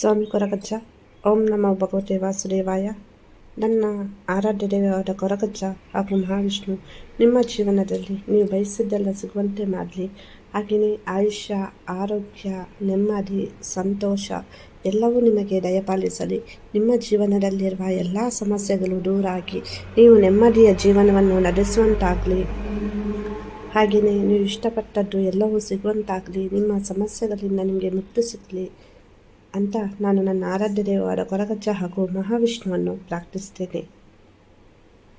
ಸ್ವಾಮಿ ಕೊರಗಜ್ಜ. ಓಂ ನಮೋ ಭಗವತೆ ವಾಸುದೇವಾಯ. ನನ್ನ ಆರಾಧ್ಯ ದೇವರಾದ ಕೊರಗಜ್ಜ ಹಾಗೂ ಮಹಾವಿಷ್ಣು, ನಿಮ್ಮ ಜೀವನದಲ್ಲಿ ನೀವು ಬಯಸಿದ್ದೆಲ್ಲ ಸಿಗುವಂತೆ ಮಾಡಲಿ. ಹಾಗೆಯೇ ಆಯುಷ್ಯ, ಆರೋಗ್ಯ, ನೆಮ್ಮದಿ, ಸಂತೋಷ ಎಲ್ಲವೂ ನಿಮಗೆ ದಯಪಾಲಿಸಲಿ ನಿಮ್ಮ ಜೀವನದಲ್ಲಿರುವ ಎಲ್ಲ ಸಮಸ್ಯೆಗಳು ದೂರಾಗಿ ನೀವು ನೆಮ್ಮದಿಯ ಜೀವನವನ್ನು ನಡೆಸುವಂತಾಗಲಿ. ಹಾಗೆಯೇ ನೀವು ಇಷ್ಟಪಟ್ಟದ್ದು ಎಲ್ಲವೂ ಸಿಗುವಂತಾಗಲಿ. ನಿಮ್ಮ ಸಮಸ್ಯೆಗಳಿಂದ ನಿಮಗೆ ಮುಕ್ತಿ ಸಿಗಲಿ. ಅಂತ ನಾನು ನನ್ನ ಆರಾಧ್ಯ ದೇವರ ಕೊರಗಜ್ಜ ಹಾಗೂ ಮಹಾವಿಷ್ಣುವನ್ನು ಪ್ರಾರ್ಥಿಸ್ತೇನೆ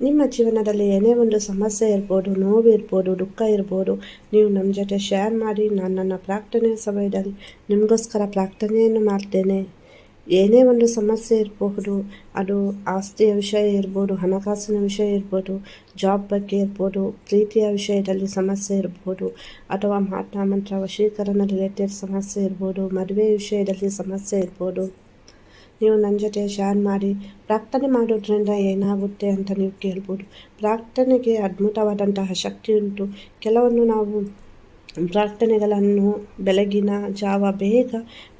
ನಿಮ್ಮ ಜೀವನದಲ್ಲಿ ಏನೇ ಒಂದು ಸಮಸ್ಯೆ ಇರ್ಬೋದು, ನೋವು ಇರ್ಬೋದು, ದುಃಖ ಇರ್ಬೋದು, ನೀವು ನಮ್ಮ ಜೊತೆ ಶೇರ್ ಮಾಡಿ, ನಾನು ನನ್ನ ಪ್ರಾರ್ಥನೆ ಸಮಯದಲ್ಲಿ ನಿಮಗೋಸ್ಕರ ಪ್ರಾರ್ಥನೆಯನ್ನು ಮಾಡ್ತೇನೆ. ಏನೇ ಒಂದು ಸಮಸ್ಯೆ ಇರಬಹುದು, ಅದು ಆಸ್ತಿಯ ವಿಷಯ ಇರ್ಬೋದು, ಹಣಕಾಸಿನ ವಿಷಯ ಇರ್ಬೋದು ಜಾಬ್ ಬಗ್ಗೆ ಇರ್ಬೋದು, ಪ್ರೀತಿಯ ವಿಷಯದಲ್ಲಿ ಸಮಸ್ಯೆ ಇರ್ಬೋದು, ಅಥವಾ ಮಾಟ ಮಂತ್ರ, ವಶೀಕರಣ ರಿಲೇಟೆಡ್ ಸಮಸ್ಯೆ ಇರ್ಬೋದು, ಮದುವೆ ವಿಷಯದಲ್ಲಿ ಸಮಸ್ಯೆ ಇರ್ಬೋದು. ನೀವು ನನ್ನ ಜೊತೆ ಶೇರ್ ಮಾಡಿ, ಪ್ರಾರ್ಥನೆ ಮಾಡೋದ್ರಿಂದ ಏನಾಗುತ್ತೆ ಅಂತ ನೀವು ಕೇಳ್ಬೋದು. ಪ್ರಾರ್ಥನೆಗೆ ಅದ್ಭುತವಾದಂತಹ ಶಕ್ತಿ ಉಂಟು. ಕೆಲವನ್ನು ನಾವು ಪ್ರಾರ್ಥನೆಗಳನ್ನು ಬೆಳಗಿನ ಜಾವ ಬೇಗ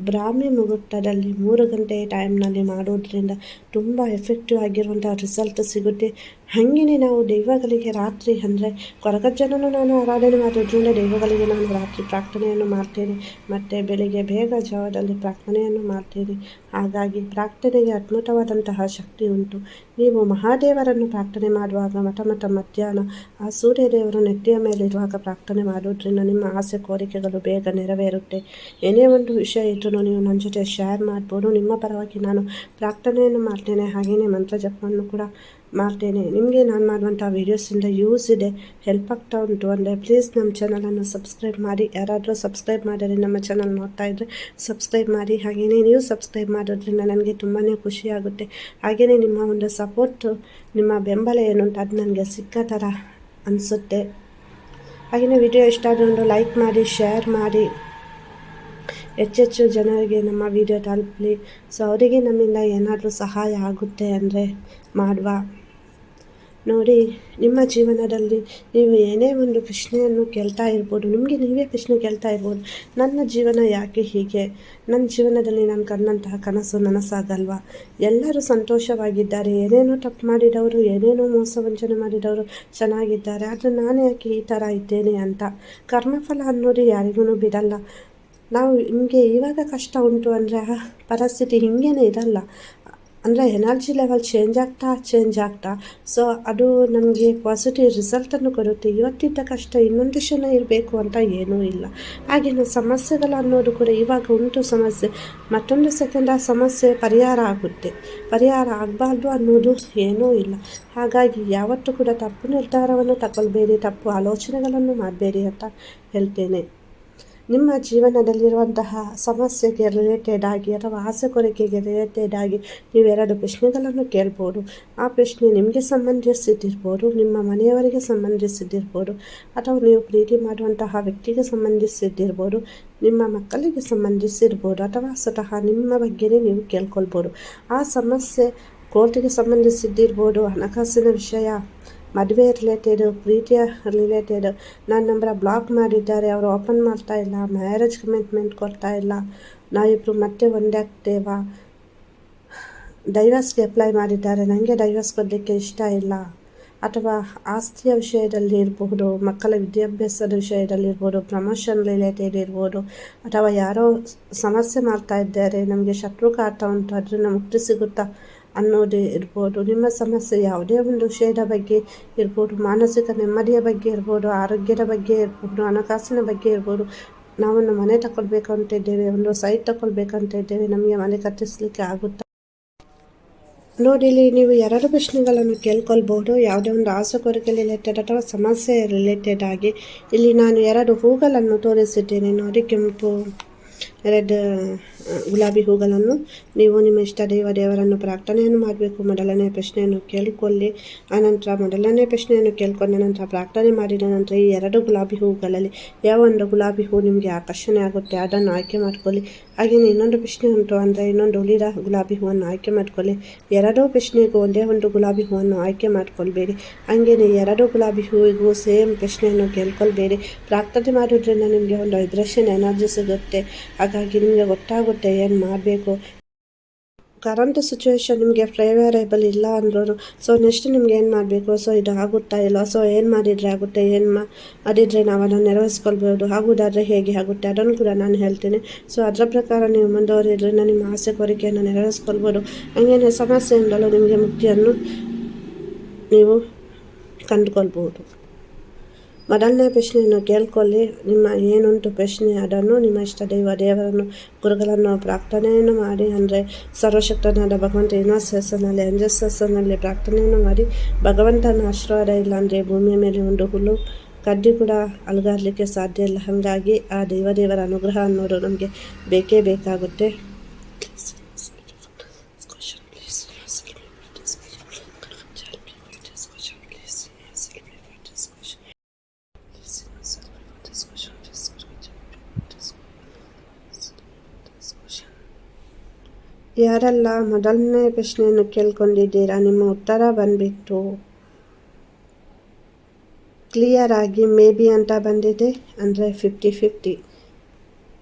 ಬ್ರಾಹ್ಮಿ ಮುಹೂರ್ತದಲ್ಲಿ ಮೂರು ಗಂಟೆ ಟೈಮ್ನಲ್ಲಿ ಮಾಡೋದ್ರಿಂದ ತುಂಬ ಎಫೆಕ್ಟಿವ್ ಆಗಿರುವಂಥ ರಿಸಲ್ಟ್ ಸಿಗುತ್ತೆ. ಹಾಗೆಯೇ ನಾವು ದೈವಗಳಿಗೆ ರಾತ್ರಿ ಅಂದರೆ ಕೊರಗಜ್ಜನನ್ನು ನಾನು ಆರಾಧನೆ ಮಾಡೋದ್ರಿಂದ ದೈವಗಳಿಗೆ ನಾನು ರಾತ್ರಿ ಪ್ರಾರ್ಥನೆಯನ್ನು ಮಾಡ್ತೇನೆ. ಮತ್ತು ಬೆಳಿಗ್ಗೆ ಬೇಗ ಜಾವದಲ್ಲಿ ಪ್ರಾರ್ಥನೆಯನ್ನು ಮಾಡ್ತೇನೆ. ಹಾಗಾಗಿ ಪ್ರಾರ್ಥನೆಗೆ ಅದ್ಭುತವಾದಂತಹ ಶಕ್ತಿ ಉಂಟು. ನೀವು ಮಹಾದೇವರನ್ನು ಪ್ರಾರ್ಥನೆ ಮಾಡುವಾಗ ಮಠ ಮಠ ಮಧ್ಯಾಹ್ನ ಆ ಸೂರ್ಯದೇವರು ನೆತ್ತಿಯ ಮೇಲಿರುವಾಗ ಪ್ರಾರ್ಥನೆ ಮಾಡೋದ್ರಿಂದ ನಿಮ್ಮ ಆಸೆ ಕೋರಿಕೆಗಳು ಬೇಗ ನೆರವೇರುತ್ತೆ. ಏನೇ ಒಂದು ವಿಷಯ ಇದ್ರೂ ನೀವು ನನ್ನ ಜೊತೆ ಶೇರ್ ಮಾಡ್ಬೋದು. ನಿಮ್ಮ ಪರವಾಗಿ ನಾನು ಪ್ರಾರ್ಥನೆಯನ್ನು ಮಾಡ್ತೇನೆ. ಹಾಗೆಯೇ ಮಂತ್ರ ಜಪವನ್ನು ಕೂಡ ಮಾಡ್ತೇನೆ. ನಿಮಗೆ ನಾನು ಮಾಡುವಂಥ ವೀಡಿಯೋಸಿಂದ ಯೂಸ್ ಇದೆ ಹೆಲ್ಪ್ ಆಗ್ತಾ ಉಂಟು ಅಂದರೆ ಪ್ಲೀಸ್ ನಮ್ಮ ಚಾನಲನ್ನು ಸಬ್ಸ್ಕ್ರೈಬ್ ಮಾಡಿ. ಯಾರಾದರೂ ಸಬ್ಸ್ಕ್ರೈಬ್ ಮಾಡಿದರೆ ನಮ್ಮ ಚಾನಲ್ ನೋಡ್ತಾ ಇದ್ದರೆ ಸಬ್ಸ್ಕ್ರೈಬ್ ಮಾಡಿ. ಹಾಗೆಯೇ ನೀವು ಸಬ್ಸ್ಕ್ರೈಬ್ ಮಾಡೋದ್ರಿಂದ ನನಗೆ ತುಂಬಾ ಖುಷಿಯಾಗುತ್ತೆ ಹಾಗೆಯೇ ನಿಮ್ಮ ಒಂದು ಸಪೋರ್ಟು ನಿಮ್ಮ ಬೆಂಬಲ ಏನು ಅಂತ ಅದು ನನಗೆ ಸಿಕ್ಕ ಥರ ಅನಿಸುತ್ತೆ. ಹಾಗೆಯೇ ವಿಡಿಯೋ ಇಷ್ಟ ಆದರೆ ಲೈಕ್ ಮಾಡಿ ಶೇರ್ ಮಾಡಿ. ಹೆಚ್ಚೆಚ್ಚು ಜನರಿಗೆ ನಮ್ಮ ವಿಡಿಯೋ ತಲುಪಲಿ. ಸೊ ಅವರಿಗೆ ನಮ್ಮಿಂದ ಏನಾದರೂ ಸಹಾಯ ಆಗುತ್ತೆ ಅಂದರೆ ಮಾಡುವ. ನೋಡಿ, ನಿಮ್ಮ ಜೀವನದಲ್ಲಿ ನೀವು ಏನೇ ಒಂದು ಪ್ರಶ್ನೆಯನ್ನು ಕೇಳ್ತಾ ಇರ್ಬೋದು, ನಿಮಗೆ ನೀವೇ ಪ್ರಶ್ನೆ ಕೇಳ್ತಾ ಇರ್ಬೋದು, ನನ್ನ ಜೀವನ ಯಾಕೆ ಹೀಗೆ? ನನ್ನ ಜೀವನದಲ್ಲಿ ನಾನು ಕಂಡಂತಹ ಕನಸು ನನಸಾಗಲ್ವಾ? ಎಲ್ಲರೂ ಸಂತೋಷವಾಗಿದ್ದಾರೆ, ಏನೇನೋ ತಪ್ಪು ಮಾಡಿದವರು, ಏನೇನೋ ಮೋಸ ವಂಚನೆ ಮಾಡಿದವರು ಚೆನ್ನಾಗಿದ್ದಾರೆ, ಆದರೆ ನಾನು ಯಾಕೆ ಈ ಥರ ಇದ್ದೇನೆ ಅಂತ? ಕರ್ಮಫಲ ಅನ್ನೋದು ಯಾರಿಗೂ ಬಿಡಲ್ಲ. ನಾವು ನಿಮಗೆ ಇವಾಗ ಕಷ್ಟ ಉಂಟು ಅಂದರೆ ಪರಿಸ್ಥಿತಿ ಹಿಂಗೇನೆ ಇರಲ್ಲ ಅಂದರೆ ಎನರ್ಜಿ ಲೆವೆಲ್ ಚೇಂಜ್ ಆಗ್ತಾ ಚೇಂಜ್ ಆಗ್ತಾ. ಸೊ ಅದು ನಮಗೆ ಪಾಸಿಟಿವ್ ರಿಸಲ್ಟನ್ನು ಕೊಡುತ್ತೆ. ಇವತ್ತಿದ್ದ ಕಷ್ಟ ಇನ್ನೊಂದು ಕ್ಷಣ ಇರಬೇಕು ಅಂತ ಏನೂ ಇಲ್ಲ. ಹಾಗೆಯೇ ಸಮಸ್ಯೆಗಳು ಅನ್ನೋದು ಕೂಡ ಇವಾಗ ಉಂಟು ಸಮಸ್ಯೆ. ಮತ್ತೊಂದು ಸೆಕೆಂಡ್ ಆ ಸಮಸ್ಯೆ ಪರಿಹಾರ ಆಗುತ್ತೆ. ಪರಿಹಾರ ಆಗಬಾರ್ದು ಅನ್ನೋದು ಏನೂ ಇಲ್ಲ. ಹಾಗಾಗಿ ಯಾವತ್ತೂ ಕೂಡ ತಪ್ಪು ನಿರ್ಧಾರವನ್ನು ತಗೊಳ್ಬೇಡಿ, ತಪ್ಪು ಆಲೋಚನೆಗಳನ್ನು ಮಾಡಬೇಡಿ ಅಂತ ಹೇಳ್ತೇನೆ. ನಿಮ್ಮ ಜೀವನದಲ್ಲಿರುವಂತಹ ಸಮಸ್ಯೆಗೆ ರಿಲೇಟೆಡ್ ಆಗಿ ಅಥವಾ ಆಸೆ ಕೊರಕೆಗೆ ರಿಲೇಟೆಡ್ ಆಗಿ ನೀವು ಎರಡು ಪ್ರಶ್ನೆಗಳನ್ನು ಕೇಳ್ಬೋದು. ಆ ಪ್ರಶ್ನೆ ನಿಮಗೆ ಸಂಬಂಧಿಸಿದ್ದಿರ್ಬೋದು, ನಿಮ್ಮ ಮನೆಯವರಿಗೆ ಸಂಬಂಧಿಸಿದ್ದಿರ್ಬೋದು, ಅಥವಾ ನೀವು ಪ್ರೀತಿ ಮಾಡುವಂತಹ ವ್ಯಕ್ತಿಗೆ ಸಂಬಂಧಿಸಿದ್ದಿರ್ಬೋದು, ನಿಮ್ಮ ಮಕ್ಕಳಿಗೆ ಸಂಬಂಧಿಸಿರ್ಬೋದು ಅಥವಾ ಸ್ವತಃ ನಿಮ್ಮ ಬಗ್ಗೆನೇ ನೀವು ಕೇಳ್ಕೊಳ್ಬೋದು. ಆ ಸಮಸ್ಯೆ ಕೋರ್ಟಿಗೆ ಸಂಬಂಧಿಸಿದ್ದಿರ್ಬೋದು, ಹಣಕಾಸಿನ ವಿಷಯ ಮದುವೆ ರಿಲೇಟೆಡು ಪ್ರೀತಿಯ ರಿಲೇಟೆಡ್ ನನ್ನ ನಂಬರ ಬ್ಲಾಕ್ ಮಾಡಿದ್ದಾರೆ, ಅವರು ಓಪನ್ ಮಾಡ್ತಾ ಇಲ್ಲ ಮ್ಯಾರೇಜ್ ಕಮಿಟ್ಮೆಂಟ್ ಕೊಡ್ತಾ ಇಲ್ಲ. ನಾವಿಬ್ಬರು ಮತ್ತೆ ಒಂದೇ ಆಗ್ತೇವ. ಡೈವರ್ಸ್ಗೆ ಅಪ್ಲೈ ಮಾಡಿದ್ದಾರೆ. ನನಗೆ ಡೈವರ್ಸ್ ಕೊಡಲಿಕ್ಕೆ ಇಷ್ಟ ಇಲ್ಲ. ಅಥವಾ ಆಸ್ತಿಯ ವಿಷಯದಲ್ಲಿ ಇರಬಹುದು, ಮಕ್ಕಳ ವಿದ್ಯಾಭ್ಯಾಸದ ವಿಷಯದಲ್ಲಿ ಇರ್ಬೋದು ಪ್ರಮೋಷನ್ ರಿಲೇಟೆಡ್ ಇರ್ಬೋದು, ಅಥವಾ ಯಾರೋ ಸಮಸ್ಯೆ ಮಾಡ್ತಾ ಇದ್ದಾರೆ, ನಮಗೆ ಶತ್ರು ಕಾಟ ಉಂಟು ಅದರಿಂದ ಮುಕ್ತಿ ಸಿಗುತ್ತಾ? ಅನ್ನೋದೇ ಇರ್ಬೋದು. ನಿಮ್ಮ ಸಮಸ್ಯೆ ಯಾವುದೇ ಒಂದು ವಿಷಯದ ಬಗ್ಗೆ ಇರ್ಬೋದು, ಮಾನಸಿಕ ನೆಮ್ಮದಿಯ ಬಗ್ಗೆ ಇರ್ಬೋದು, ಆರೋಗ್ಯದ ಬಗ್ಗೆ ಇರ್ಬೋದು, ಹಣಕಾಸಿನ ಬಗ್ಗೆ ಇರ್ಬೋದು. ನಾವೊಂದು ಮನೆ ತಗೊಳ್ಬೇಕಂತ ಇದ್ದೇವೆ, ಒಂದು ಸೈಟ್ ತಗೊಳ್ಬೇಕಂತ ಇದ್ದೇವೆ, ನಮಗೆ ಮನೆ ಕಟ್ಟಿಸ್ಲಿಕ್ಕೆ ಆಗುತ್ತಾ? ನೋಡಿಲಿ ನೀವು ಎರಡು ಪ್ರಶ್ನೆಗಳನ್ನು ಕೇಳ್ಕೊಳ್ಬೋದು ಯಾವುದೇ ಒಂದು ಆಸೆಕೋರಿಕೆ ರಿಲೇಟೆಡ್ ಅಥವಾ ಸಮಸ್ಯೆ ರಿಲೇಟೆಡ್ ಆಗಿ ಇಲ್ಲಿ ನಾನು ಎರಡು ಹೂಗಳನ್ನು ತೋರಿಸಿದ್ದೇನೆ. ನೋಡಿ, ಕೆಂಪು. ರೆಡ್ ಗುಲಾಬಿ ಹೂಗಳನ್ನು ನೀವು ನಿಮ್ಮ ಇಷ್ಟ ದೇವ ದೇವರನ್ನು ಪ್ರಾರ್ಥನೆಯನ್ನು ಮಾಡಬೇಕು. ಮೊದಲನೇ ಪ್ರಶ್ನೆಯನ್ನು ಕೇಳಿಕೊಳ್ಳಿ. ಆನಂತರ ಮೊದಲನೇ ಪ್ರಶ್ನೆಯನ್ನು ಕೇಳ್ಕೊಂಡ ನಂತರ ಪ್ರಾರ್ಥನೆ ಮಾಡಿದ ನಂತರ ಈ ಎರಡು ಗುಲಾಬಿ ಹೂಗಳಲ್ಲಿ ಯಾವ ಒಂದು ಗುಲಾಬಿ ಹೂ ನಿಮಗೆ ಆಕರ್ಷಣೆ ಆಗುತ್ತೆ ಅದನ್ನು ಆಯ್ಕೆ ಮಾಡ್ಕೊಳ್ಳಿ. ಹಾಗೆಯೇ ಇನ್ನೊಂದು ಪ್ರಶ್ನೆ ಉಂಟು ಅಂದರೆ ಇನ್ನೊಂದು ಉಳಿದ ಗುಲಾಬಿ ಹೂವನ್ನು ಆಯ್ಕೆ ಮಾಡ್ಕೊಳ್ಳಿ. ಎರಡೂ ಪ್ರಶ್ನೆಗೂ ಒಂದೇ ಒಂದು ಗುಲಾಬಿ ಹೂವನ್ನು ಆಯ್ಕೆ ಮಾಡ್ಕೊಳ್ಬೇಡಿ. ಹಾಗೆಯೇ ಎರಡು ಗುಲಾಬಿ ಹೂವಿಗೂ ಸೇಮ್ ಪ್ರಶ್ನೆಯನ್ನು ಕೇಳ್ಕೊಳ್ಬೇಡಿ. ಪ್ರಾರ್ಥನೆ ಮಾಡೋದ್ರಿಂದ ನಿಮಗೆ ಒಂದು ವೈಬ್ರೇಷನ್ ಎನರ್ಜಿ ಸಿಗುತ್ತೆ. ಹಾಗಾಗಿ ನಿಮಗೆ ಗೊತ್ತಾಗುತ್ತೆ ಏನು ಮಾಡಬೇಕು. ಕರೆಂಟ್ ಸಿಚುವೇಶನ್ ನಿಮಗೆ ಫೇವರೇಬಲ್ ಇಲ್ಲ ಅಂದ್ರೂ ಸೊ ನೆಕ್ಸ್ಟ್ ನಿಮ್ಗೆ ಏನು ಮಾಡಬೇಕು? ಸೊ ಇದು ಆಗುತ್ತಾ ಇಲ್ಲ ಸೊ ಏನು ಮಾಡಿದರೆ ಆಗುತ್ತೆ? ಏನು ಮಾಡಿದರೆ ನಾವು ಅದನ್ನು ನೆರವೇರಿಸ್ಕೊಳ್ಬೋದು ಆಗುವುದಾದರೆ ಹೇಗೆ ಆಗುತ್ತೆ? ಅದನ್ನು ಕೂಡ ನಾನು ಹೇಳ್ತೀನಿ. ಸೊ ಅದರ ಪ್ರಕಾರ ನೀವು ಮುಂದುವರಿದ್ರೆ ನಿಮ್ಮ ಆಸೆ ಕೋರಿಕೆಯನ್ನು ನೆರವೇರಿಸ್ಕೊಳ್ಬೋದು. ಹಂಗೇನೆ ಸಮಸ್ಯೆಯಿಂದಲೂ ನಿಮಗೆ ಮುಕ್ತಿಯನ್ನು ನೀವು ಕಂಡುಕೊಳ್ಬೋದು ಮೊದಲನೇ ಪ್ರಶ್ನೆಯನ್ನು ಕೇಳ್ಕೊಳ್ಳಿ. ನಿಮ್ಮ ಏನುಂಟು ಪ್ರಶ್ನೆ ಅದನ್ನು, ನಿಮ್ಮ ಇಷ್ಟ ದೈವ ದೇವರನ್ನು, ಗುರುಗಳನ್ನು ಪ್ರಾರ್ಥನೆಯನ್ನು ಮಾಡಿ ಅಂದರೆ ಸರ್ವಶಕ್ತನಾದ ಭಗವಂತ ಯೂನಿವರ್ಸಸ್ನಲ್ಲಿ ಅಂಜಸ್ಸಸ್ನಲ್ಲಿ ಪ್ರಾರ್ಥನೆಯನ್ನು ಮಾಡಿ. ಭಗವಂತನ ಆಶೀರ್ವಾದ ಇಲ್ಲಾಂದರೆ ಭೂಮಿಯ ಮೇಲೆ ಒಂದು ಹುಲ್ಲು, ಕಡ್ಡಿ ಕೂಡ ಅಲುಗಾಡಲಿಕ್ಕೆ ಸಾಧ್ಯ ಇಲ್ಲ. ಹಾಗಾಗಿ ಆ ದೇವದೇವರ ಅನುಗ್ರಹ ಅನ್ನೋದು ನಮಗೆ ಬೇಕೇ ಬೇಕಾಗುತ್ತೆ. ಯಾರೆಲ್ಲ ಮೊದಲನೇ ಪ್ರಶ್ನೆಯನ್ನು ಕೇಳ್ಕೊಂಡಿದ್ದೀರಾ? ನಿಮ್ಮ ಉತ್ತರ ಬಂದ್ಬಿಟ್ಟು ಕ್ಲಿಯರ್ ಆಗಿ ಮೇ ಬಿ ಅಂತ ಬಂದಿದೆ. ಅಂದರೆ ಫಿಫ್ಟಿ ಫಿಫ್ಟಿ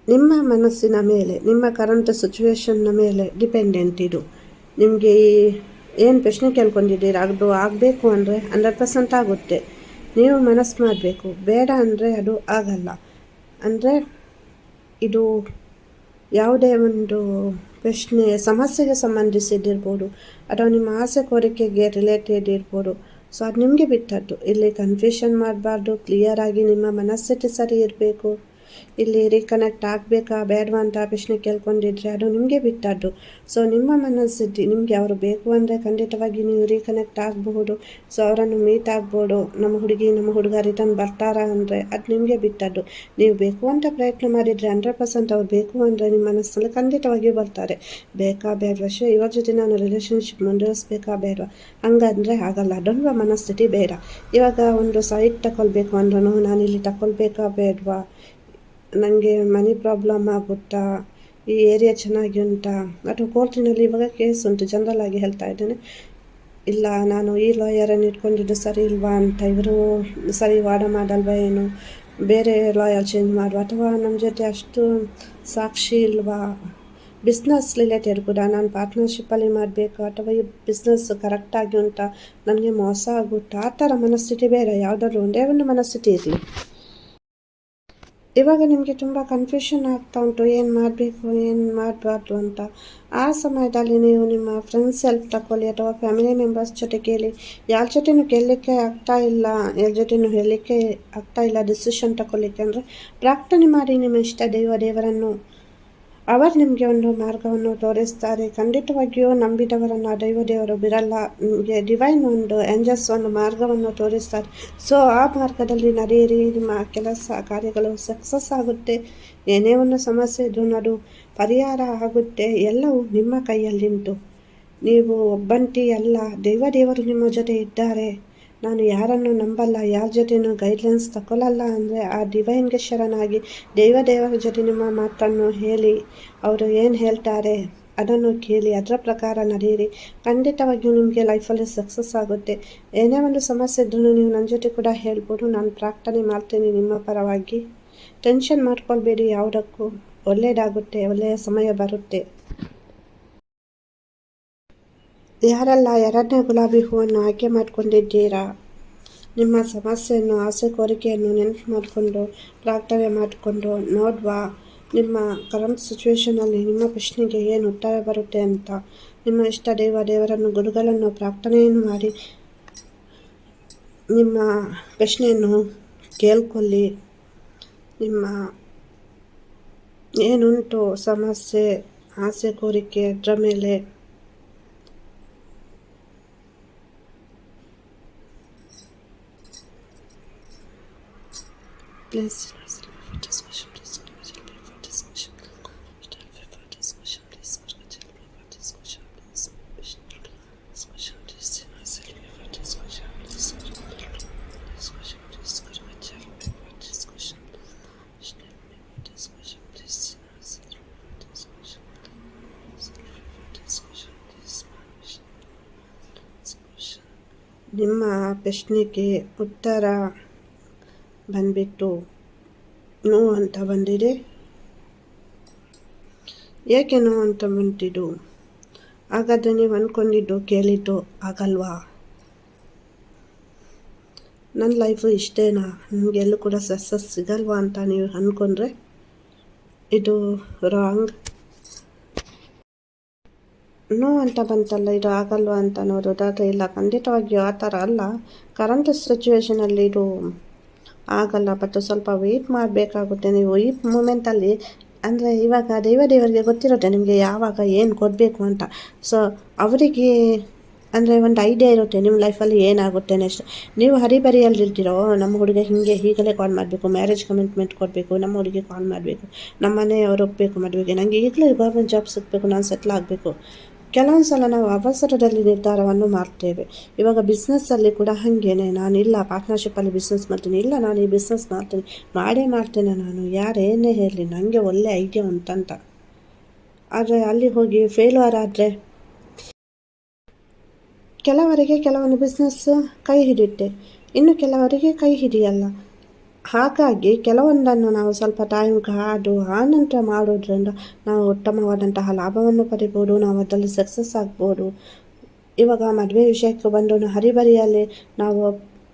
ನಿಮ್ಮ ಮನಸ್ಸಿನ ಮೇಲೆ, ನಿಮ್ಮ ಕರೆಂಟ್ ಸಿಚುವೇಶನ್ನ ಮೇಲೆ ಡಿಪೆಂಡೆಂಟ್ ಇದು. ನಿಮಗೆ ಈ ಏನು ಪ್ರಶ್ನೆ ಕೇಳ್ಕೊಂಡಿದ್ದೀರಾ? ಅದು ಆಗಬೇಕು ಅಂದರೆ ಹಂಡ್ರೆಡ್ ಪರ್ಸೆಂಟ್ ಆಗುತ್ತೆ. ನೀವು ಮನಸ್ಸು ಮಾಡಬೇಕು. ಬೇಡ ಅಂದರೆ ಅದು ಆಗಲ್ಲ. ಅಂದರೆ ಇದು ಯಾವುದೇ ಒಂದು ಪ್ರಶ್ನೆ, ಸಮಸ್ಯೆಗೆ ಸಂಬಂಧಿಸಿದ್ದಿರ್ಬೋದು ಅಥವಾ ನಿಮ್ಮ ಆಸೆ ಕೋರಿಕೆಗೆ ರಿಲೇಟೆಡ್ ಇರ್ಬೋದು. ಸೊ ಅದು ನಿಮಗೆ ಬಿಟ್ಟದ್ದು. ಇಲ್ಲಿ ಕನ್ಫ್ಯೂಷನ್ ಮಾಡಬಾರ್ದು ಕ್ಲಿಯರಾಗಿ ನಿಮ್ಮ ಮನಸ್ಥಿತಿ ಸರಿ ಇರಬೇಕು. ಇಲ್ಲಿ ರೀಕನೆಕ್ಟ್ ಆಗಬೇಕಾ? ಬೇಡವಾ ಅಂತ ಪ್ರಶ್ನೆ ಕೇಳ್ಕೊಂಡಿದ್ರೆ ಅದು ನಿಮಗೆ ಬಿಟ್ಟದ್ದು. ಸೊ ನಿಮ್ಮ ಮನಸ್ಥಿತಿ ನಿಮಗೆ ಅವರು ಬೇಕು ಅಂದರೆ ಖಂಡಿತವಾಗಿ ನೀವು ರೀಕನೆಕ್ಟ್ ಆಗಬಹುದು. ಸೊ ಅವರನ್ನು ಮೀಟ್ ಆಗ್ಬೋದು. ನಮ್ಮ ಹುಡುಗಿ, ನಮ್ಮ ಹುಡುಗ ರಿಟರ್ನ್ ಬರ್ತಾರಾ ಅಂದರೆ ಅದು ನಿಮಗೆ ಬಿಟ್ಟದ್ದು. ನೀವು ಬೇಕು ಅಂತ ಪ್ರಯತ್ನ ಮಾಡಿದರೆ ಹಂಡ್ರೆಡ್ ಪರ್ಸೆಂಟ್ ಅವ್ರು ಬೇಕು ಅಂದರೆ ನಿಮ್ಮ ಮನಸ್ಸಲ್ಲಿ ಖಂಡಿತವಾಗಿಯೂ ಬರ್ತಾರೆ. ಬೇಕಾ, ಬೇಡವಾ? ಶೋ ಇವ್ರ ಜೊತೆ ನಾನು ರಿಲೇಷನ್ಶಿಪ್ ಮುಂದುವರಿಸ್ಬೇಕಾ, ಬೇಡವಾ? ಹಂಗಂದರೆ ಆಗಲ್ಲ. ಅದೊಂದು ಮನಸ್ಥಿತಿ ಬೇಡ. ಇವಾಗ ಒಂದು ಸೈಟ್ ತಗೊಳ್ಬೇಕು ಅಂದ್ರೂ ನಾನಿಲ್ಲಿ ತಗೊಳ್ಬೇಕಾ ಬೇಡವಾ? ನನಗೆ ಮನಿ ಪ್ರಾಬ್ಲಮ್ ಆಗುತ್ತಾ ಈ ಏರಿಯಾ ಚೆನ್ನಾಗಿ ಉಂಟಾ. ಅಥವಾ ಕೋರ್ಟಿನಲ್ಲಿ ಇವಾಗ ಕೇಸ್ ಉಂಟು ಜನರಲ್ ಆಗಿ ಹೇಳ್ತಾ ಇದ್ದೇನೆ. ಇಲ್ಲ, ನಾನು ಈ ಲಾಯರನ್ನು ಇಟ್ಕೊಂಡಿದ್ದು ಸರಿ ಇಲ್ವಾ ಅಂತ ಇವರು ಸರಿ ವಾದ ಮಾಡಲ್ವಾ ಏನು? ಬೇರೆ ಲಾಯರ್ ಚೇಂಜ್ ಮಾಡುವ ಅಥವಾ ನಮ್ಮ ಜೊತೆ ಅಷ್ಟು ಸಾಕ್ಷಿ ಇಲ್ವಾ? ಬಿಸ್ನೆಸ್ ರಿಲೇಟೆಡ್ ಕೂಡ, ನಾನು ಪಾರ್ಟ್ನರ್ಶಿಪ್ಪಲ್ಲಿ ಮಾಡಬೇಕು ಅಥವಾ ಈ ಬಿಸ್ನೆಸ್ ಕರೆಕ್ಟಾಗಿ ಉಂಟಾ? ನನಗೆ ಮೋಸ ಆಗುತ್ತಾ? ಆ ಥರ ಮನಸ್ಥಿತಿ ಬೇರೆ, ಯಾವುದಾದ್ರೂ ಒಂದೇ ಒಂದು ಮನಸ್ಥಿತಿ ಇರಲಿ. ಇವಾಗ ನಿಮಗೆ ತುಂಬ ಕನ್ಫ್ಯೂಷನ್ ಆಗ್ತಾ ಉಂಟು, ಏನು ಮಾಡಬೇಕು, ಏನು ಮಾಡಬಾರ್ದು ಅಂತ. ಆ ಸಮಯದಲ್ಲಿ ನೀವು ನಿಮ್ಮ ಫ್ರೆಂಡ್ಸ್ ಹೆಲ್ಪ್ ತಗೊಳ್ಳಿ ಅಥವಾ ಫ್ಯಾಮಿಲಿ ಮೆಂಬರ್ಸ್ ಜೊತೆ ಕೇಳಿ. ಯಾರ ಜೊತೆನೂ ಕೇಳಲಿಕ್ಕೆ ಆಗ್ತಾ ಇಲ್ಲ, ಯಾರ ಜೊತೆನೂ ಹೇಳಲಿಕ್ಕೆ ಆಗ್ತಾ ಇಲ್ಲ ಡಿಸಿಷನ್ ತಗೊಳ್ಳಿಕ್ಕೆ ಅಂದರೆ ಪ್ರಾರ್ಥನೆ ಮಾಡಿ ನಿಮ್ಮ ಇಷ್ಟ ದೇವ ದೇವರನ್ನು. ಅವರು ನಿಮಗೆ ಒಂದು ಮಾರ್ಗವನ್ನು ತೋರಿಸ್ತಾರೆ. ಖಂಡಿತವಾಗಿಯೂ ನಂಬಿದವರನ್ನು ದೈವ ದೇವರು ಬಿರಲ್ಲ ನಿಮಗೆ ಡಿವೈನ್ ಒಂದು ಎಂಜಸ್ ಒಂದು ಮಾರ್ಗವನ್ನು ತೋರಿಸ್ತಾರೆ. ಸೊ ಆ ಮಾರ್ಗದಲ್ಲಿ ನಡೆಯಿರಿ. ನಿಮ್ಮ ಕೆಲಸ ಕಾರ್ಯಗಳು ಸಕ್ಸಸ್ ಆಗುತ್ತೆ. ಏನೇ ಒಂದು ಸಮಸ್ಯೆ ಇದ್ರೂ ಪರಿಹಾರ ಆಗುತ್ತೆ. ಎಲ್ಲವೂ ನಿಮ್ಮ ಕೈಯಲ್ಲಿಂಟು ನೀವು ಒಬ್ಬಂಟಿ ಅಲ್ಲ. ದೈವದೇವರು ನಿಮ್ಮ ಜೊತೆ ಇದ್ದಾರೆ. ನಾನು ಯಾರನ್ನು ನಂಬಲ್ಲ, ಯಾರ ಜೊತೆನೂ ಗೈಡ್ಲೈನ್ಸ್ ತಗೊಳ್ಳಲ್ಲ ಅಂದರೆ ಆ ಡಿವೈನ್ಗೆ ಶರಣಾಗಿ ದೇವ ದೇವರ ಜೊತೆ ನಿಮ್ಮ ಮಾತನ್ನು ಹೇಳಿ, ಅವರು ಏನು ಹೇಳ್ತಾರೆ ಅದನ್ನು ಕೇಳಿ, ಅದರ ಪ್ರಕಾರ ನಡೆಯಿರಿ ಖಂಡಿತವಾಗಿಯೂ ನಿಮಗೆ ಲೈಫಲ್ಲಿ ಸಕ್ಸಸ್ ಆಗುತ್ತೆ. ಏನೇ ಒಂದು ಸಮಸ್ಯೆ ಇದ್ರೂ ನೀವು ನನ್ನ ಜೊತೆ ಕೂಡ ಹೇಳ್ಬೋದು, ನಾನು ಪ್ರಾರ್ಥನೆ ಮಾಡ್ತೀನಿ ನಿಮ್ಮ ಪರವಾಗಿ. ಟೆನ್ಷನ್ ಮಾಡ್ಕೊಳ್ಬೇಡಿ, ಯಾವುದಕ್ಕೂ ಒಳ್ಳೆಯದಾಗುತ್ತೆ ಒಳ್ಳೆಯ ಸಮಯ ಬರುತ್ತೆ. ಯಾರೆಲ್ಲ, ಎರಡನೇ ಗುಲಾಬಿ ಹೂವನ್ನು ಆಯ್ಕೆ ಮಾಡಿಕೊಂಡಿದ್ದೀರಾ? ನಿಮ್ಮ ಸಮಸ್ಯೆಯನ್ನು, ಆಸೆ ಕೋರಿಕೆಯನ್ನು ನೆನಪು ಮಾಡಿಕೊಂಡು, ಪ್ರಾರ್ಥನೆ ಮಾಡಿಕೊಂಡು ನೋಡುವ. ನಿಮ್ಮ ಕರೆಂಟ್ ಸಿಚುವೇಶನಲ್ಲಿ ನಿಮ್ಮ ಪ್ರಶ್ನೆಗೆ ಏನು ಉತ್ತರ ಬರುತ್ತೆ ಅಂತ. ನಿಮ್ಮ ಇಷ್ಟ ದೇವ ದೇವರನ್ನು, ಗುರುಗಳನ್ನು, ಪ್ರಾರ್ಥನೆಯನ್ನು ಮಾಡಿ ನಿಮ್ಮ ಪ್ರಶ್ನೆಯನ್ನು ಕೇಳ್ಕೊಳ್ಳಿ. ನಿಮ್ಮ ಏನುಂಟು ಸಮಸ್ಯೆ, ಆಸೆ, ಕೋರಿಕೆ, ಅದರ ಮೇಲೆ Bless ನಿಮ್ಮ ಪ್ರಶ್ನೆಗೆ ಉತ್ತರ ಬಂದ್ಬಿಟ್ಟು ನೋ ಅಂತ ಬಂದಿದೆ. ಏಕೆ ನೋ ಅಂತ ಬಂತಿದ್ದು ಹಾಗಾದರೆ ನೀವು ಅಂದ್ಕೊಂಡಿದ್ದು ಕೇಳಿದ್ದು ಆಗಲ್ವಾ? ನನ್ನ ಲೈಫು ಇಷ್ಟೇನಾ? ನಿಮಗೆಲ್ಲೂ ಕೂಡ ಸಕ್ಸಸ್ ಸಿಗಲ್ವಾ ಅಂತ ನೀವು ಅಂದ್ಕೊಂಡ್ರೆ ಇದು ರಾಂಗ್ ನೋ ಅಂತ ಬಂತಲ್ಲ, ಇದು ಆಗಲ್ವಾ ಅಂತ ನೋಡೋದಾದರೆ ಇಲ್ಲ, ಖಂಡಿತವಾಗಿಯೂ ಆ ಥರ ಅಲ್ಲ. ಕರೆಂಟ್ ಸಿಚುವೇಶನಲ್ಲಿ ಇದು ಆಗಲ್ಲ ಬಟ್ ಸ್ವಲ್ಪ ವೆಯ್ಟ್ ಮಾಡಬೇಕಾಗುತ್ತೆ. ನೀವು ಈ ಮೂಮೆಂಟಲ್ಲಿ ಅಂದರೆ ಇವಾಗ ದೈವ ದೇವರಿಗೆ ಗೊತ್ತಿರುತ್ತೆ ನಿಮಗೆ ಯಾವಾಗ ಏನು ಕೊಡಬೇಕು ಅಂತ. ಸೊ ಅವರಿಗೆ, ಅಂದರೆ ಒಂದು ಐಡಿಯಾ ಇರುತ್ತೆ ನಿಮ್ಮ ಲೈಫಲ್ಲಿ ಏನಾಗುತ್ತೆ ನೆಕ್ಸ್ಟ್ ನೀವು ಹರಿಬರಿಯಲ್ಲಿರ್ತೀರೋ ನಮ್ಮ ಹುಡುಗ ಹೀಗೆ ಈಗಲೇ ಕಾಲ್ ಮಾಡಬೇಕು ಮ್ಯಾರೇಜ್ ಕಮಿಟ್ಮೆಂಟ್ ಕೊಡಬೇಕು, ನಮ್ಮ ಹುಡುಗಿ ಕಾಲ್ ಮಾಡಬೇಕು, ನಮ್ಮ ಮನೆಯವರು ಒಪ್ಪಬೇಕು ಮದುವೆಗೆ ನನಗೆ ಈಗಲೇ ಗೌರ್ಮೆಂಟ್ ಜಾಬ್ ಸಿಗಬೇಕು, ನಾನು ಸೆಟ್ಲ್ ಆಗಬೇಕು. ಕೆಲವೊಂದು ಸಲ ನಾವು ಅವಸರದಲ್ಲಿ ನಿರ್ಧಾರವನ್ನು ಮಾಡ್ತೇವೆ. ಇವಾಗ ಬಿಸ್ನೆಸ್ಸಲ್ಲಿ ಕೂಡ ಹಾಗೇನೆ ನಾನು ಇಲ್ಲ ಪಾರ್ಟ್ನರ್ಶಿಪ್ಪಲ್ಲಿ ಬಿಸ್ನೆಸ್ ಮಾಡ್ತೀನಿ, ಇಲ್ಲ, ನಾನು ಈ ಬಿಸ್ನೆಸ್ ಮಾಡ್ತೀನಿ, ಮಾಡೇ ಮಾಡ್ತೇನೆ ನಾನು, ಯಾರೇನೇ ಹೇಳಲಿ ನನಗೆ ಒಳ್ಳೆ ಐಡಿಯಾ ಉಂಟಂತ. ಆದರೆ ಅಲ್ಲಿ ಹೋಗಿ ಫೇಲ್ಯೂರ್ ಆದರೆ ಕೆಲವರಿಗೆ ಕೆಲವೊಂದು ಬಿಸ್ನೆಸ್ ಕೈ ಹಿಡಿಯುತ್ತೆ. ಇನ್ನು ಕೆಲವರಿಗೆ ಕೈ ಹಿಡಿಯಲ್ಲ. ಹಾಗಾಗಿ ಕೆಲವೊಂದನ್ನು ನಾವು ಸ್ವಲ್ಪ ಟೈಮ್ ಕಾದು, ಆನಂತರ ಮಾಡೋದ್ರಿಂದ ನಾವು ಉತ್ತಮವಾದಂತಹ ಲಾಭವನ್ನು ಪಡಿಬೋದು, ನಾವು ಅದರಲ್ಲಿ ಸಕ್ಸಸ್ ಆಗ್ಬೋದು. ಇವಾಗ ಮದುವೆ ವಿಷಯಕ್ಕೆ ಬಂದು ಹರಿಬರಿಯಲ್ಲಿ ನಾವು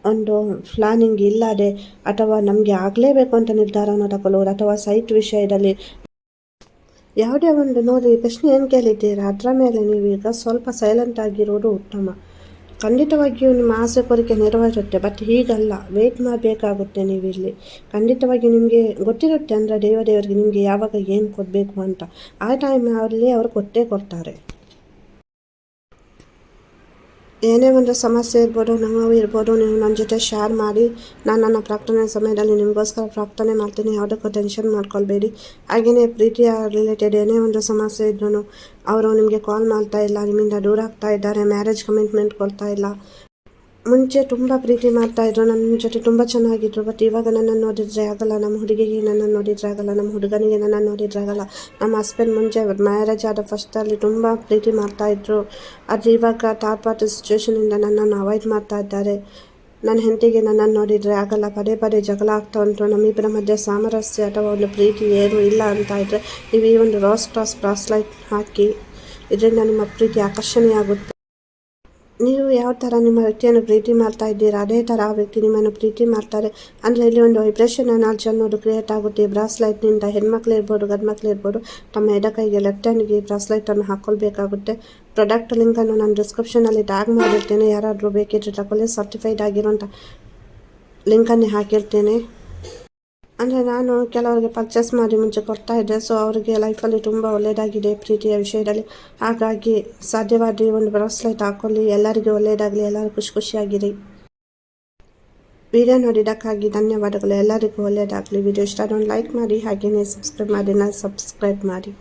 ಒಂದು ಪ್ಲಾನಿಂಗ್ ಇಲ್ಲದೆ ಅಥವಾ ನಮಗೆ ಆಗಲೇಬೇಕು ಅಂತ ನಿರ್ಧಾರವನ್ನು ತಗೊಳ್ಳೋದು ಅಥವಾ ಸೈಟ್ ವಿಷಯದಲ್ಲಿ ಯಾವುದೇ ಒಂದು ನೋಡಿ ಪ್ರಶ್ನೆ ಏನು ಕೇಳಿದ್ದೀರಾ? ಅದರ ಮೇಲೆ ನೀವೀಗ ಸ್ವಲ್ಪ ಸೈಲೆಂಟ್ ಆಗಿರೋದು ಉತ್ತಮ. ಖಂಡಿತವಾಗಿಯೂ ನಿಮ್ಮ ಆಸೆ ಕೋರಿಕೆ ನೆರವೇರುತ್ತೆ ಬಟ್ ಹೀಗಲ್ಲ. ವೆಯ್ಟ್ ಮಾಡಬೇಕಾಗುತ್ತೆ ನೀವು ಇಲ್ಲಿ ಖಂಡಿತವಾಗಿ ನಿಮಗೆ ಗೊತ್ತಿರುತ್ತೆ ಅಂದರೆ ದೇವದೇವರಿಗೆ ನಿಮಗೆ ಯಾವಾಗ ಏನು ಕೊಡಬೇಕು ಅಂತ. ಆ ಟೈಮ್ ಅವರಲ್ಲಿ ಅವರು ಕೊಟ್ಟೇ ಕೊಡ್ತಾರೆ. ಏನೇ ಒಂದು ಸಮಸ್ಯೆ ಇರ್ಬೋದು ನೋವು ಇರ್ಬೋದು, ನೀವು ನನ್ನ ಜೊತೆ ಶೇರ್ ಮಾಡಿ. ನಾನು ನನ್ನ ಪ್ರಾರ್ಥನೆ ಸಮಯದಲ್ಲಿ ನಿಮಗೋಸ್ಕರ ಪ್ರಾರ್ಥನೆ ಮಾಡ್ತೀನಿ. ಯಾವುದಕ್ಕೂ ಟೆನ್ಷನ್ ಮಾಡ್ಕೊಳ್ಬೇಡಿ. ಹಾಗೆಯೇ ಪ್ರೀತಿಯ ರಿಲೇಟೆಡ್ ಏನೇ ಒಂದು ಸಮಸ್ಯೆ ಇದ್ರೂ ಅವರು ನಿಮಗೆ ಕಾಲ್ ಮಾಡ್ತಾ ಇಲ್ಲ, ನಿಮ್ಮಿಂದ ದೂರ ಆಗ್ತಾ ಇದ್ದಾರೆ ಮ್ಯಾರೇಜ್ ಕಮಿಟ್ಮೆಂಟ್ ಕೊಡ್ತಾ ಇಲ್ಲ. ಮುಂಚೆ ತುಂಬ ಪ್ರೀತಿ ಮಾಡ್ತಾಯಿದ್ರು ನನ್ನ ಜೊತೆ ತುಂಬ ಚೆನ್ನಾಗಿದ್ರು ಬಟ್ ಇವಾಗ ನನ್ನನ್ನು ನೋಡಿದ್ರೆ ಆಗಲ್ಲ, ನಮ್ಮ ಹುಡುಗಿಗೆ ನನ್ನನ್ನು ನೋಡಿದ್ರೆ ಆಗಲ್ಲ, ನಮ್ಮ ಹುಡುಗನಿಗೆ ನನ್ನನ್ನು ನೋಡಿದ್ರೆ ಆಗಲ್ಲ. ನಮ್ಮ ಹಸ್ಬೆಂಡ್ ಮುಂಚೆ ಮ್ಯಾರೇಜ್ ಆದ ಫಸ್ಟಲ್ಲಿ ತುಂಬ ಪ್ರೀತಿ ಮಾಡ್ತಾಯಿದ್ರು ಆದರೆ ಇವಾಗ ತಾಪಾತ ಸಿಚುವೇಶನಿಂದ ಸಿಚುವೇಷನಿಂದ ನನ್ನನ್ನು ಅವಾಯ್ಡ್ ಮಾಡ್ತಾ ಇದ್ದಾರೆ. ನನ್ನ ಹೆಂಡತಿಗೆ ನನ್ನನ್ನು ನೋಡಿದರೆ ಆಗಲ್ಲ, ಪದೇ ಪದೇ ಜಗಳ ಆಗ್ತಾ ಉಂಟು. ನಮ್ಮಿಬ್ಬರ ಮಧ್ಯೆ ಸಾಮರಸ್ಯ ಅಥವಾ ಒಂದು ಪ್ರೀತಿ ಏನು ಇಲ್ಲ ಅಂತ ಇದ್ದರೆ ನೀವು ಈ ಒಂದು ರೋಸ್ ಕ್ರಾಸ್ ಲೈಟ್ ಹಾಕಿ, ಇದರಿಂದ ನಿಮ್ಮ ಪ್ರೀತಿ ಆಕರ್ಷಣೆಯಾಗುತ್ತೆ. ನೀವು ಯಾವ ಥರ ನಿಮ್ಮ ವ್ಯಕ್ತಿಯನ್ನು ಪ್ರೀತಿ ಮಾಡ್ತಾ ಇದ್ದೀರಾ? ಅದೇ ಥರ ಆ ವ್ಯಕ್ತಿ ನಿಮ್ಮನ್ನು ಪ್ರೀತಿ ಮಾಡ್ತಾರೆ. ಅಂದರೆ ಇಲ್ಲಿ ಒಂದು ವೈಬ್ರೇಷನ್ ಎನರ್ಜಿ ಅನ್ನೋದು ಕ್ರಿಯೇಟ್ ಆಗುತ್ತೆ. ಬ್ರಾಸ್ಲೈಟ್ನಿಂದ ಹೆಣ್ಮಕ್ಳು ಇರ್ಬೋದು ಗಂಡು ಮಕ್ಳು ಇರ್ಬೋದು, ತಮ್ಮ ಎಡಕೈಗೆ ಲೆಫ್ಟ್ ಹ್ಯಾಂಡ್ಗೆ ಬ್ರಾಸ್ಲೈಟನ್ನು ಹಾಕ್ಕೊಳ್ಬೇಕಾಗುತ್ತೆ ಪ್ರಾಡಕ್ಟ್ ಲಿಂಕನ್ನು ನಾನು ಡಿಸ್ಕ್ರಿಪ್ಷನಲ್ಲಿ ಟ್ಯಾಗ್ ಮಾಡಿರ್ತೇನೆ. ಯಾರಾದರೂ ಬೇಕಿದ್ರೆ ತಗೊಳ್ಳಿ. ಸರ್ಟಿಫೈಡ್ ಆಗಿರೋಂಥ ಲಿಂಕನ್ನೇ ಹಾಕಿರ್ತೇನೆ. ಅಂದರೆ ನಾನು ಕೆಲವರಿಗೆ ಪರ್ಚೇಸ್ ಮಾಡಿ ಮುಂಚೆ ಕೊಡ್ತಾ ಇದ್ದೆ. ಸೊ ಅವರಿಗೆ ಲೈಫಲ್ಲಿ ತುಂಬ ಒಳ್ಳೆಯದಾಗಿದೆ ಪ್ರೀತಿಯ ವಿಷಯದಲ್ಲಿ ಹಾಗಾಗಿ ಸಾಧ್ಯವಾದರೆ ಒಂದು ಬ್ರಾಸ್ಲೈಟ್ ಹಾಕೊಳ್ಳಿ ಎಲ್ಲರಿಗೂ ಒಳ್ಳೆಯದಾಗಲಿ ಎಲ್ಲರೂ ಖುಷಿ ಖುಷಿಯಾಗಿರಿ. ವಿಡಿಯೋ ನೋಡಿದ್ದಕ್ಕಾಗಿ ಧನ್ಯವಾದಗಳು. ಎಲ್ಲರಿಗೂ ಒಳ್ಳೆಯದಾಗಲಿ ವಿಡಿಯೋ ಇಷ್ಟ ಲೈಕ್ ಮಾಡಿ ಹಾಗೆಯೇ ಸಬ್ಸ್ಕ್ರೈಬ್ ಮಾಡಿ ನಾನು ಸಬ್ಸ್ಕ್ರೈಬ್ ಮಾಡಿ.